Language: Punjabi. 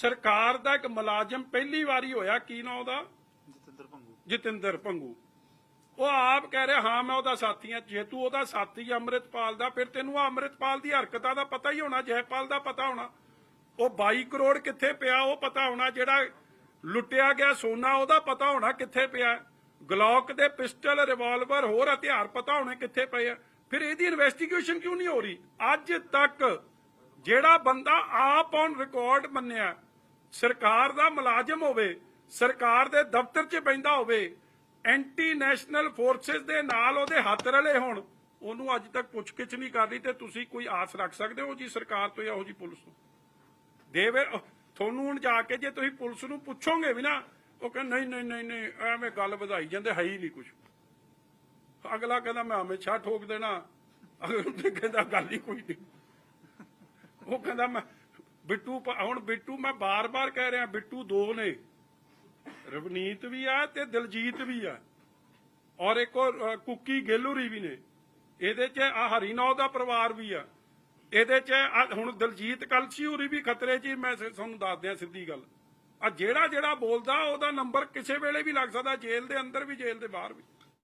ਸਰਕਾਰ ਦਾ ਇੱਕ ਮੁਲਾਜ਼ਮ ਪਹਿਲੀ ਵਾਰੀ ਹੋਇਆ ਕੀ ਨਾ ਉਹਦਾ? ਜਤਿੰਦਰ ਭੰਗੂ। ਜਤਿੰਦਰ ਭੰਗੂ। ਉਹ ਆਪ ਕਹਿ ਰਿਹਾ ਹਾਂ ਮੈਂ ਉਹਦਾ ਸਾਥੀ ਹਾਂ। ਜੇ ਤੂੰ ਉਹਦਾ ਸਾਥੀ ਆ ਅੰਮ੍ਰਿਤਪਾਲ ਦਾ ਫਿਰ ਤੈਨੂੰ ਆ ਅੰਮ੍ਰਿਤਪਾਲ ਦੀ ਹਰਕਤਾਂ ਦਾ ਪਤਾ ਹੀ ਹੋਣਾ ਜੈਪਾਲ ਦਾ ਪਤਾ ਹੋਣਾ। ਉਹ 22 ਕਰੋੜ ਕਿੱਥੇ ਪਿਆ ਉਹ ਪਤਾ ਹੋਣਾ। ਜਿਹੜਾ ਲੁੱਟਿਆ ਗਿਆ ਸੋਨਾ ਉਹਦਾ ਪਤਾ ਹੋਣਾ ਕਿੱਥੇ ਪਿਆ। ਗਲੌਕ ਦੇ ਪਿਸਟਲ ਰਿਵਾਲਵਰ ਹੋਰ ਹਥਿਆਰ ਪਤਾ ਹੋਣੇ ਕਿੱਥੇ ਪਏ ਆ। ਫਿਰ ਇਹਦੀ ਇਨਵੈਸਟੀਗੇਸ਼ਨ ਕਿਉਂ ਨਹੀਂ ਹੋ ਰਹੀ? ਅੱਜ ਤੱਕ ਜਿਹੜਾ ਬੰਦਾ ਆਪ ਔਨ ਰਿਕਾਰਡ ਮੰਨਿਆ ਸਰਕਾਰ ਦਾ ਮੁਲਾਜ਼ਮ ਹੋਵੇ, ਸਰਕਾਰ ਦੇ ਦਫ਼ਤਰ 'ਚ ਬੈਂਦਾ ਹੋਵੇ ਐਂਟੀ ਨੈਸ਼ਨਲ ਫੋਰਸਸ ਦੇ ਨਾਲ ਉਹਦੇ ਹੱਥ ਰਲੇ ਹੋਣ, ਉਹਨੂੰ ਅੱਜ ਤੱਕ ਪੁੱਛਗਿੱਛ ਨਹੀਂ ਕਰ ਰਹੀ ਤੇ ਤੁਸੀਂ ਕੋਈ ਆਸ ਰੱਖ ਸਕਦੇ ਹੋ ਜੀ ਸਰਕਾਰ ਤੋਂ ਜਾਂ ਉਹ ਜੀ ਪੁਲਿਸ ਤੋਂ? ਦੇਵੇ ਤੁਹਾਨੂੰ ਹੁਣ ਜਾ ਕੇ ਜੇ ਤੁਸੀਂ ਪੁਲਿਸ ਨੂੰ ਪੁੱਛੋਗੇ ਵੀ ਨਾ, ਉਹ ਕਹਿੰਦਾ, ਨਹੀਂ ਨਹੀਂ ਨਹੀਂ ਨਹੀਂ, ਐਵੇਂ ਗੱਲ ਵਧਾਈ ਜਾਂਦੇ, ਹੈ ਹੀ ਨਹੀਂ ਕੁਝ ਅਗਲਾ ਕਹਿੰਦਾ, ਮੈਂ ਹਮੇਸ਼ਾ ਠੋਕ ਦੇਣਾ। ਅਗਲਾ ਕਹਿੰਦਾ, ਗੱਲ ਹੀ ਕੋਈ ਨਹੀਂ। ਉਹ ਕਹਿੰਦਾ, ਮੈਂ ਬਿੱਟੂ ਪ- ਹੁਣ ਬਿੱਟੂ ਮੈਂ ਬਾਰ-ਬਾਰ ਕਹਿ ਰਿਹਾ ਬਿੱਟੂ ਦੋ ਨੇ। ਰਵਨੀਤ ਵੀ ਆ ਤੇ ਦਿਲਜੀਤ ਵੀ ਆ। ਔਰ ਇੱਕ ਉਹ, ਅ, ਕੁੱਕੀ ਗੇਲੂਰੀ ਵੀ ਨੇ। ਇਹਦੇ 'ਚ ਆ ਹਰੀਨੌ ਦਾ ਪਰਿਵਾਰ ਵੀ ਆ। ਇਹਦੇ 'ਚ ਆਹ ਹੁਣ ਦਿਲਜੀਤ ਕਲਸੀ ਹੋਰੀ ਵੀ ਖਤਰੇ 'ਚ ਹੀ, ਮੈਂ ਸ- ਤੁਹਾਨੂੰ ਦੱਸ ਦਿਆਂ ਸਿੱਧੀ ਗੱਲ। ਆ ਜਿਹੜਾ ਜਿਹੜਾ ਬੋਲਦਾ ਉਹਦਾ ਨੰਬਰ ਕਿਸੇ ਵੇਲੇ ਵੀ ਲੱਗ ਸਕਦਾ ਜੇਲ੍ਹ ਦੇ ਅੰਦਰ ਵੀ ਜੇਲ੍ਹ ਦੇ ਬਾਹਰ ਵੀ।